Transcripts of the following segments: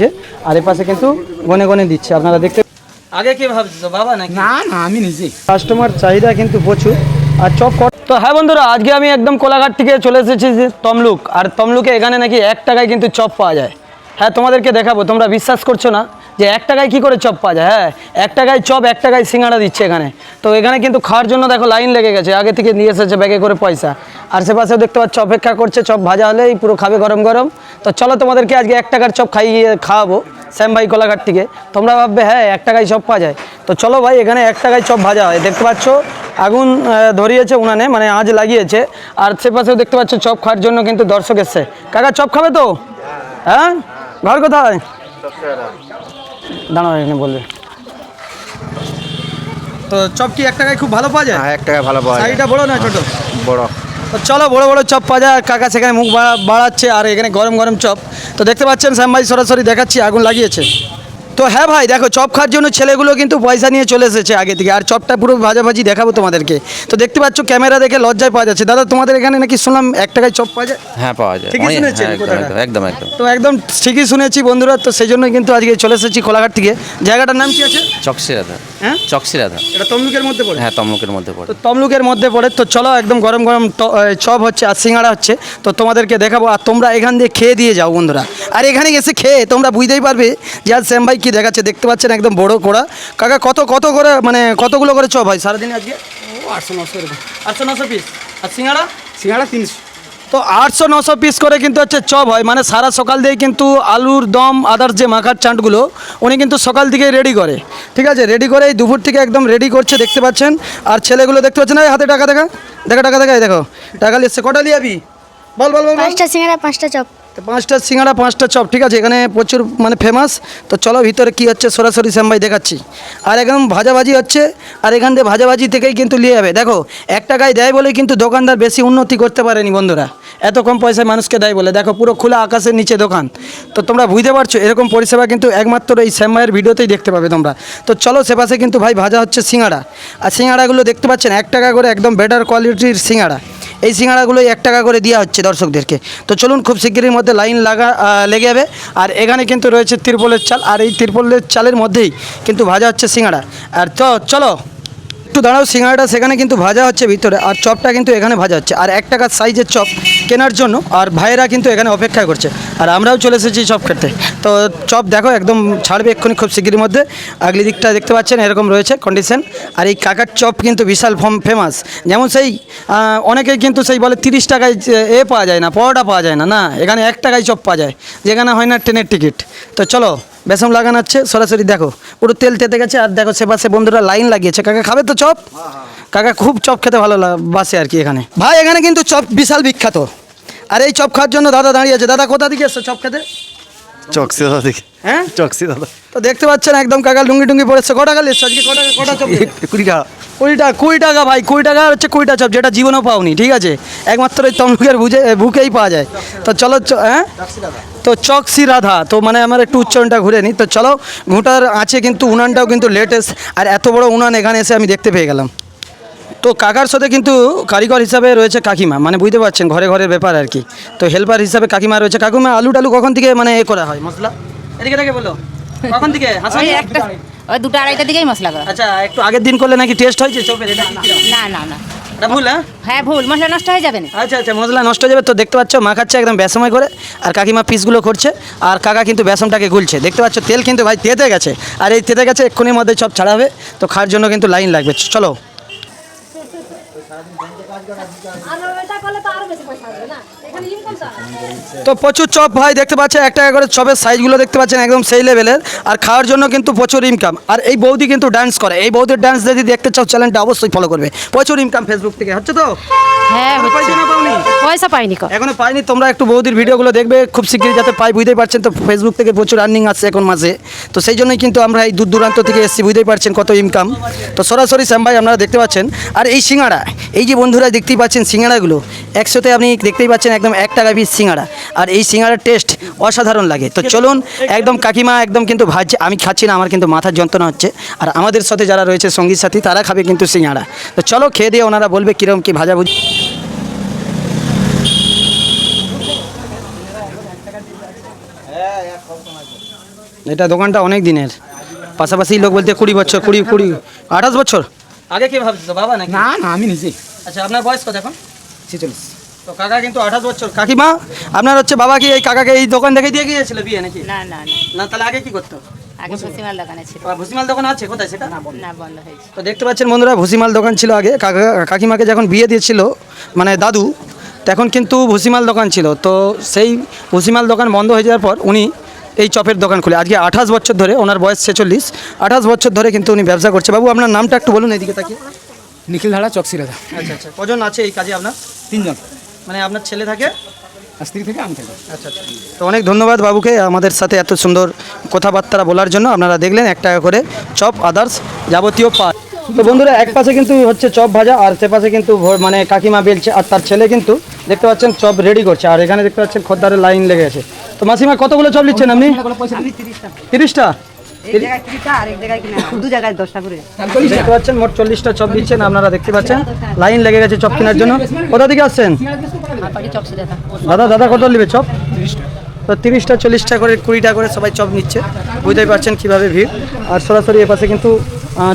চলছে আর এ পাশে কিন্তু গনে গনে দিচ্ছে। আপনারা দেখতে আগে কি ভাবছ বাবা নাকি? না না আমি নিজে। কাস্টমার চাহিদা কিন্তু প্রচুর। আর চপ কর তো হ্যাঁ বন্ধুরা আজকে আমি একদম কোলাঘাট থেকে চলে এসেছি যে তমলুক। আর তমলুকে এখানে নাকি এক টাকায় কিন্তু চপ পাওয়া যায়। হ্যাঁ তোমাদেরকে দেখাবো। তোমরা বিশ্বাস করছ না? যে এক টাকায় কি করে চপ পাওয়া যায়? হ্যাঁ এক টাকায় চপ এক টাকায় সিঙ্গাড়া দিচ্ছে এখানে। তো এখানে কিন্তু খাওয়ার জন্য দেখো লাইন লেগে গেছে। আগে থেকে নিয়ে এসেছে ব্যাগে করে পয়সা। আর সে পাশেও দেখতে পাচ্ছ অপেক্ষা করছে চপ ভাজা হলেই পুরো খাবে গরম গরম। তো চলো তোমাদেরকে আজকে এক টাকার চপ খাইয়ে খাওয়াবো শ্যাম ভাই কোলাঘাট থেকে। তোমরা ভাববে হ্যাঁ এক টাকায় চপ পাওয়া যায়। তো চলো ভাই এখানে এক টাকায় চপ ভাজা হয়। দেখতে পাচ্ছ আগুন ধরিয়েছে উনানে মানে আজ লাগিয়েছে। আর সে পাশেও দেখতে পাচ্ছ চপ খাওয়ার জন্য কিন্তু দর্শক এসছে। কাকা চপ খাবে তো? হ্যাঁ। ঘর কোথায়? দাঁড়াও এখানে বলবে তো চপ কি এক টাকায় খুব ভালো পাওয়া যায়? হ্যাঁ এক টাকায় ভালো পাওয়া যায়। সাইজটা বড় না ছোট? বড়। তো চলো বড় বড় চপ পাওয়া যায় আর কাকা সেখানে মুখ বাড়া- বাড়াচ্ছে আর এখানে গরম গরম চপ। তো দেখতে পাচ্ছেন শ্যাম ভাই সরাসরি দেখাচ্ছি আগুন লাগিয়েছে। তো হ্যাঁ ভাই দেখো চপ খাওয়ার জন্য ছেলেগুলো কিন্তু পয়সা নিয়ে চলে এসেছে আগে থেকে। আর চপটা পুরো ভাজাভাজি দেখাবো তোমাদেরকে। তো দেখতে পাচ্ছ ক্যামেরা দেখে লজ্জায় পাওয়া যাচ্ছে। দাদা তোমাদের এখানে নাকি শুনলাম এক টাকায় চপ পাওয়া যায়? হ্যাঁ পাওয়া যায়। ঠিকই হ্যাঁ, একদম একদম একদম একদম। তো একদম ঠিকই শুনেছি বন্ধুরা। তো সেই জন্য কিন্তু আজকে চলে এসেছি কোলাঘাট থেকে। জায়গাটার নাম কি আছে? চকসি রাধা। হ্যাঁ? চকসি রাধা। এটা তমলুকের মধ্যে পড়ে? হ্যাঁ তমলুকের মধ্যে পড়ে। তো তমলুকের মধ্যে পড়ে। তো চলো একদম গরম গরম চপ হচ্ছে আর সিঙ্গাড়া হচ্ছে। তো তোমাদেরকে দেখাবো। আর তোমরা এখান দিয়ে খেয়ে দিয়ে যাও বন্ধুরা। আর এখানে এসে খেয়ে তোমরা বুঝতেই পারবে যে আর শ্যাম ভাই কী দেখাচ্ছে দেখতে পাচ্ছেন একদম বড় কোড়া। কাকা কত কত করে মানে কতগুলো করে চপ হয় সারাদিন আজকে? আটশো নশো এরকম। আটশো নশো পিস আর সিঙ্গাড়া? সিঙ্গাড়া তিনশো। তো আটশো নশো পিস করে কিন্তু হচ্ছে চপ হয় মানে সারা সকাল দিয়ে কিন্তু আলুর দম আদার যে মাখার চাটগুলো উনি কিন্তু সকাল থেকেই রেডি করে। ঠিক আছে? রেডি করে এই দুপুর থেকে একদম রেডি করছে দেখতে পাচ্ছেন। আর ছেলেগুলো দেখতে পাচ্ছেন? এই হাতে টাকা দেখা। দেখা টাকা দেখা এই দেখো। টাকা লিখছে কটা লিয়াবি বল বল বল বল। পাঁচটা সিঙ্গারা পাঁচটা চপ। তো পাঁচটা সিঙ্গাড়া, পাঁচটা চপ, ঠিক আছে? এখানে প্রচুর মানে ফেমাস তো চলো ভিতরে কি হচ্ছে সরাসরি শ্যাম ভাই দেখাচ্ছি। আর একদম ভাজাভাজি হচ্ছে, আর এখান থেকে ভাজাভাজি থেকেই কিন্তু নিয়ে যাবে। দেখো, এক টাকায় দেয় বলে কিন্তু দোকানদার বেশি উন্নতি করতে পারেনি বন্ধুরা। এত কম পয়সায় মানুষকে দেয় বলে। দেখো, পুরো খোলা আকাশের নিচে দোকান। তো তোমরা বুঝতে পারছ, এরকম পরিষেবা কিন্তু একমাত্র এই শ্যাম ভাইয়ের ভিডিওতেই দেখতে পাবে তোমরা। তো চলো সে পাশে কিন্তু ভাই ভাজা হচ্ছে সিঙ্গাড়া। আর সিঙ্গাড়াগুলো দেখতে পাচ্ছেন, এক টাকা করে একদম বেটার কোয়ালিটির সিঙ্গাড়া। এই সিঙ্গাড়াগুলোই এক টাকা করে দেওয়া হচ্ছে দর্শকদেরকে। তো চলুন খুব শিগগিরের মধ্যে লাইন লাগা লেগে যাবে। আর এখানে কিন্তু রয়েছে তিরপলের চাল, আর এই তিরপলের চালের মধ্যেই কিন্তু ভাজা হচ্ছে সিঙ্গাড়া আর তো চলো, একটু দাঁড়াও সিঙ্গাড়াটা সেখানে কিন্তু ভাজা হচ্ছে ভিতরে, আর চপটা কিন্তু এখানে ভাজা হচ্ছে। আর এক টাকার সাইজের চপ কেনার জন্য আর ভাইয়েরা কিন্তু এখানে অপেক্ষা করছে। আর আমরাও চলে এসেছি চপ খেতে তো চপ দেখো একদম ছাড়বে এক্ষুনি খুব শিগগির মধ্যে। আগলি দিকটা দেখতে পাচ্ছেন এরকম রয়েছে কন্ডিশন আর এই কাকার চপ কিন্তু বিশাল ফম ফেমাস যেমন সেই অনেকেই কিন্তু সেই বলে তিরিশ টাকায় এ পাওয়া যায় না পরোটা পাওয়া যায় না। না এখানে এক টাকায় চপ পাওয়া যায়। যেখানে হয় না ট্রেনের টিকিট। তো চলো বেসম লাগানো হচ্ছে সরাসরি দেখো। পুরো তেল তেতে গেছে আর দেখো সে পাশে বন্ধুরা লাইন লাগিয়েছে। কাকা খাবে তো চপ? কাকা খুব চপ খেতে ভালো বাসে আর কি এখানে। ভাই এখানে কিন্তু চপ বিশাল বিখ্যাত। আর এই চপ খাওয়ার জন্য দাদা দাঁড়িয়ে আছে। দাদা কোথা থেকে এসছো চপ খেতে? চকসি দাদা দেখি হ্যাঁ? চকসি দাদা তো দেখতে পাচ্ছেন একদম কাকা লুঙ্গি টুঙ্গি পড়েছে কটা কাল এসছো? আজকে কটা কটা চপ কুড়ি টাকা। কুড়ি টাকা কুড়ি টাকা ভাই কুড়ি টাকা হচ্ছে কুড়িটা চপ যেটা জীবনেও পাওনি ঠিক আছে? একমাত্র এই তমলুকের বুঝে বুকেই পাওয়া যায়। তো চলো হ্যাঁ? তো চকসি রাধা তো মানে আমার একটু উচ্চারণটা ঘুরে নিই। তো চলো ঘুঁটার আছে কিন্তু উনানটাও কিন্তু লেটেস্ট আর এত বড় উনান এখানে এসে আমি দেখতে পেয়ে গেলাম। তো কাকার সাথে কিন্তু কারিগর হিসাবে রয়েছে কাকিমা মানে বুঝতে পারছেন ঘরে ঘরের ব্যাপার আর কি। তো হেল্পার হিসাবে কাকিমা রয়েছে। কাকিমা আলু টালু কখন থেকে মানে এ করা হয়? মশলা? এদিকে থেকে বলো। কখন থেকে? একটা ওই দুটো আড়াইটার দিকেই মশলা করা। আচ্ছা একটু আগের দিন করলে নাকি টেস্ট হয়েছে চোপের এটা না না না। এটা ভুল হ্যাঁ? হ্যাঁ ভুল। মশলা নষ্ট হয়ে যাবে না। আচ্ছা আচ্ছা মশলা নষ্ট হয়ে যাবে তো দেখতে পাচ্ছ মাখাচ্ছে একদম বেসময় করে আর কাকিমা পিসগুলো করছে আর কাকা কিন্তু বেসমটাকে গুলছে। দেখতে পাচ্ছ তেল কিন্তু ভাই তেতে গেছে। আর এই তেতে গেছে এক্ষুনির মধ্যে সব ছাড়া হবে। তো খাওয়ার জন্য কিন্তু লাইন লাগবে। চলো। 나는 তো প্রচুর চপ ভাই দেখতে পাচ্ছেন এক টাকা করে চপের সাইজগুলো দেখতে পাচ্ছেন একদম সেই লেভেলের আর খাওয়ার জন্য কিন্তু প্রচুর ইনকাম আর এই বৌদি কিন্তু ডান্স করে। এই বৌদির ডান্স যদি দেখতে চাও চ্যানেলটা অবশ্যই ফলো করবে। প্রচুর ইনকাম ফেসবুক থেকে হচ্ছে তো? হ্যাঁ? পয়সা পাইনি এখনও পাইনি? তোমরা একটু বৌদির ভিডিওগুলো দেখবে খুব শিগগিরই যাতে পাই বুঝতেই পারছেন তো ফেসবুক থেকে প্রচুর আর্নিং আসছে এখন মাসে তো সেই জন্যই কিন্তু আমরা এই দূর দূরান্ত থেকে এসেছি বুঝতেই পারছেন কত ইনকাম তো সরাসরি শ্যাম ভাই আপনারা দেখতে পাচ্ছেন। আর এই সিঙ্গাড়া এই যে বন্ধুরা দেখতেই পাচ্ছেন সিঙ্গাড়াগুলো একসাথে আপনি দেখতেই পাচ্ছেন একদম এক টাকা পিস সিঙ্গাড়া আর এই সিঙ্গাড়ার টেস্ট অসাধারণ লাগে। তো চলুন, একদম কাকিমা একদম কিন্তু ভাজছে আমি খাচ্ছি না, আমার কিন্তু মাথার যন্ত্রণা হচ্ছে। আর আমাদের সাথে যারা রয়েছে সংগীত সাথী, তারা খাবে কিন্তু সিঙ্গাড়া তো চলো খেয়ে দিয়ে ওনারা বলবে কীরকম কী ভাজা বুঝি এটা দোকানটা অনেক দিনের। পাশাপাশি লোক বলতে কুড়ি বছর, কুড়ি কুড়ি, আঠাশ বছর? আগে কি ভাবছ বাবা নাকি? না না আমি নিজে আচ্ছা আপনার বয়স কত এখন? ছেচল্লিশ। তো কাকা কিন্তু আঠাশ বছর। কাকিমা আপনার হচ্ছে বাবা কি এই কাকাকে এই দোকান দেখে দিয়ে গিয়েছিল বিয়ে নাকি? না না না। না তাহলে আগে কি করতো? আগে ভুসিমাল দোকানে ছিল। ভুসিমাল দোকান আছে কোথায় সেটা? না বন্ধ হয়েছে। তো দেখতে পাচ্ছেন বন্ধুরা ভুসিমাল দোকান ছিল আগে। কাকা কাকিমাকে যখন বিয়ে দিয়েছিল মানে দাদু তখন কিন্তু ভুসিমাল দোকান ছিল। তো সেই ভুসিমাল দোকান বন্ধ হয়ে যাওয়ার পর উনি এই চপের দোকান খুলে। আজকে আঠাশ বছর ধরে ওনার বয়স ছেচল্লিশ। আঠাশ বছর ধরে কিন্তু উনি ব্যবসা করছে। বাবু আপনার নামটা একটু বলুন এদিকে তাকিয়ে। নিখিল ধারা চকসিরাদা আচ্ছা আচ্ছা। কজন আছে এই কাজে আপনার? তিনজন। মানে আপনার ছেলে থাকে? স্ত্রী থেকে আমি থাকি। আচ্ছা আচ্ছা। তো অনেক ধন্যবাদ বাবুকে আমাদের সাথে এত সুন্দর কথাবার্তা বলার জন্য। আপনারা দেখলেন এক টাকা করে চপ আদার্স যাবতীয় পা তো বন্ধুরা এক পাশে কিন্তু হচ্ছে চপ ভাজা আর সে পাশে কিন্তু মানে কাকিমা বেলছে আর তার ছেলে কিন্তু দেখতে পাচ্ছেন চপ রেডি করছে। আর এখানে দেখতে পাচ্ছেন খদ্দারের লাইন লেগে আছে। তো মাসিমা কতগুলো চপ নিচ্ছেন আপনি? তিরিশটা। দেখতে পাচ্ছেন মোট চল্লিশটা চপ দিচ্ছেন আপনারা দেখতে পাচ্ছেন। লাইন লেগে গেছে চপ কেনার জন্য। কোথা থেকে আসছেন? দাদা। দাদা কত নেবে চপ? তো তিরিশটা চল্লিশটা করে কুড়িটা করে সবাই চপ নিচ্ছে। বুঝতেই পারছেন কীভাবে ভিড়। আর সরাসরি এপাশে কিন্তু আহ,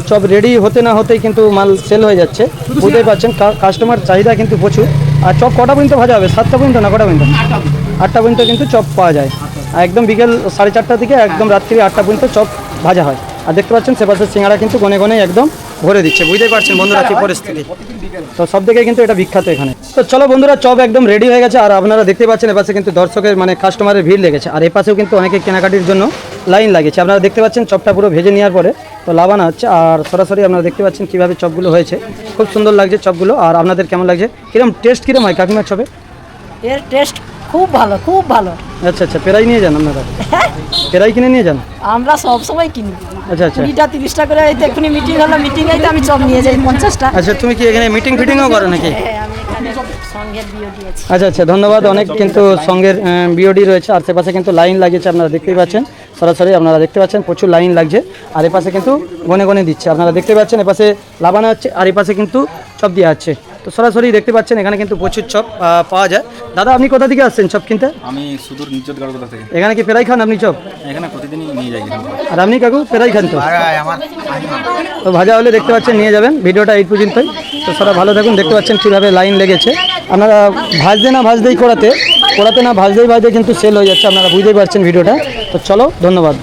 চপ রেডি হতে না হতেই কিন্তু মাল সেল হয়ে যাচ্ছে। বুঝতেই পারছেন কাস্টমার চাহিদা কিন্তু প্রচুর। আর চপ কটা পর্যন্ত ভাজা হবে? সাতটা পর্যন্ত না কটা পর্যন্ত? আটটা পর্যন্ত। কিন্তু চপ পাওয়া যায়। আর একদম বিকেল সাড়ে চারটা থেকে একদম রাত্রি আটটা পর্যন্ত চপ ভাজা হয়। আর দেখতে পাচ্ছেন সে পাশে সিঙ্গারা কিন্তু গনে গনে একদম ভরে দিচ্ছে বুঝতেই পারছেন বন্ধুরা কি পরিস্থিতি। তো সব থেকে কিন্তু এটা বিখ্যাত এখানে। তো চলো বন্ধুরা চপ একদম রেডি হয়ে গেছে আর আপনারা দেখতে পাচ্ছেন এপাশে কিন্তু দর্শকের মানে কাস্টমারের ভিড় লেগেছে। আর এপাশেও কিন্তু অনেকে কেনাকাটির জন্য লাইন লাগেছে আপনারা দেখতে পাচ্ছেন চপটা পুরো ভেজে নেওয়ার পরে তো লাভানো হচ্ছে আর সরাসরি আপনারা দেখতে পাচ্ছেন কীভাবে চপগুলো হয়েছে। খুব সুন্দর লাগছে চপগুলো আর আপনাদের কেমন লাগছে? কিরম টেস্ট কিরম হয় কাকিমার চপে? এর টেস্ট খুব ভালো খুব ভালো। আচ্ছা আচ্ছা পেরাই নিয়ে যান আপনারা। পেরাই কিনে নিয়ে যান? আমরা সব সময় কিনি। আচ্ছা আচ্ছা। কুড়িটা তিরিশটা করে এই তো এক্ষুনি মিটিং হলো। তো আমি সব নিয়ে যাই পঞ্চাশটা। আচ্ছা তুমি কি এখানে মিটিং ফিটিংও করো নাকি? হ্যাঁ আচ্ছা আচ্ছা ধন্যবাদ। অনেক কিন্তু সঙ্গের বিওডি রয়েছে। আর সেপাশে কিন্তু লাইন লাগিয়েছে আপনারা দেখতেই পাচ্ছেন। সরাসরি আপনারা দেখতে পাচ্ছেন প্রচুর লাইন লাগছে। আর এপাশে কিন্তু গনে গনে দিচ্ছে। আপনারা দেখতে পাচ্ছেন এপাশে লাবানো হচ্ছে আর এপাশে কিন্তু চপ দেওয়া হচ্ছে। তো সরাসরি দেখতে পাচ্ছেন এখানে কিন্তু প্রচুর চপ পাওয়া যায়। দাদা আপনি কোথা থেকে আসছেন চপ কিনতে? আমি সুদূর নিজ্জত গাড়গোলা থেকে। এখানে কি ফেরাই খান আপনি চপ? এখানে প্রতিদিনই নিয়ে যাই। আর আপনি কাকু ফেরাই খান তো? তো ভাজা হলে দেখতে পাচ্ছেন নিয়ে যাবেন। ভিডিওটা এই পর্যন্তই। তো সারা ভালো থাকুন দেখতে পাচ্ছেন কীভাবে লাইন লেগেছে। আপনারা ভাজতে না ভাজতেই করাতে করাতে না ভাজতেই ভাজতে কিন্তু সেল হয়ে যাচ্ছে আপনারা বুঝতেই পারছেন ভিডিওটা। তো চলো ধন্যবাদ।